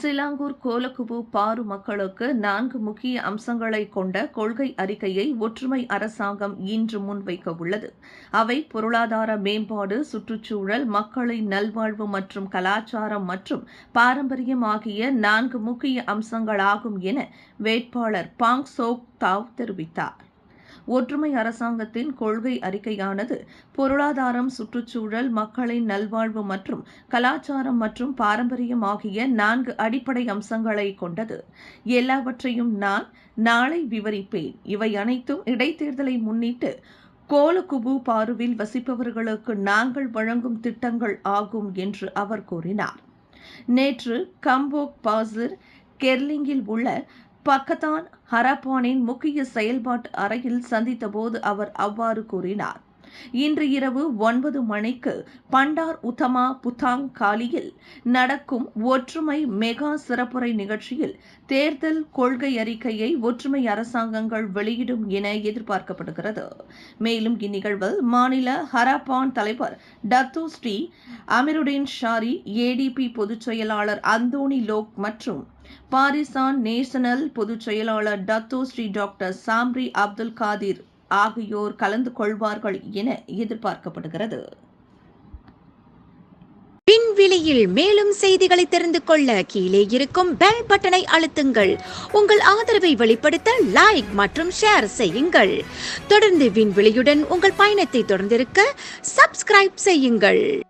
Selangor கோலகுபு பாரு மக்களுக்கு நான்கு முக்கிய அம்சங்களை கொண்ட கொள்கை அறிக்கையை ஒற்றுமை அரசாங்கம் இன்று முன்வைக்க உள்ளது அவை பொருளாதார மேம்பாடு சுற்றுச்சூழல் மக்களின் நல்வாழ்வு மற்றும் கலாச்சாரம் மற்றும் பாரம்பரியம் ஆகிய நான்கு முக்கிய அம்சங்களாகும் என வேட்பாளர் பாங் சோக் தாவ் தெரிவித்தார். ஒற்றுமை அரசாங்கத்தின் கொள்கை அறிக்கையானது பொருளாதாரம் சுற்றுச்சூழல் மக்களின் நல்வாழ்வு மற்றும் கலாச்சாரம் மற்றும் பாரம்பரியம் ஆகிய நான்கு அடிப்படை அம்சங்களை கொண்டது. எல்லாவற்றையும் நான் நாளை விவரிப்பேன். இவை அனைத்தும் இடைத்தேர்தலை முன்னிட்டு கோலகுபு பாருவில் வசிப்பவர்களுக்கு நாங்கள் வழங்கும் திட்டங்கள் ஆகும் என்று அவர் கூறினார். நேற்று கம்போக் பாசிர் கெர்லிங்கில் உள்ள பக்கத்தான் ஹரப்பானின் முக்கிய செயல்பாட்டு அறையில் சந்தித்தபோது அவர் அவ்வாறு கூறினார். இன்று இரவு ஒன்பது மணிக்கு பண்டார் உத்தமா புத்தாங் காலியில் நடக்கும் ஒற்றுமை மெகா சிறப்புரை நிகழ்ச்சியில் தேர்தல் கொள்கை அறிக்கையை ஒற்றுமை அரசாங்கங்கள் வெளியிடும் என எதிர்பார்க்கப்படுகிறது. மேலும் இந்நிகழ்வில் மாநில ஹராப்பான் தலைவர் Dato Seri Amirudin Shari ADP பொதுச் செயலாளர் அந்தோனி லோக் மற்றும் பாரிசான் நேஷனல் பொதுச் செயலாளர் Dato Seri doctor Zambry Abdul Kadir ஆகியோர் கலந்து கொள்வார்கள் என எதிர்பார்க்கப்படுகிறது. விண்வெளியில் மேலும் செய்திகளை தெரிந்து கொள்ள கீழே இருக்கும் பெல் பட்டனை அழுத்துங்கள். உங்கள் ஆதரவை வெளிப்படுத்த லைக் மற்றும் ஷேர் செய்யுங்கள். தொடர்ந்து விண்வெளியுடன் உங்கள் பயணத்தை தொடர்ந்திருக்க சப்ஸ்கிரைப் செய்யுங்கள்.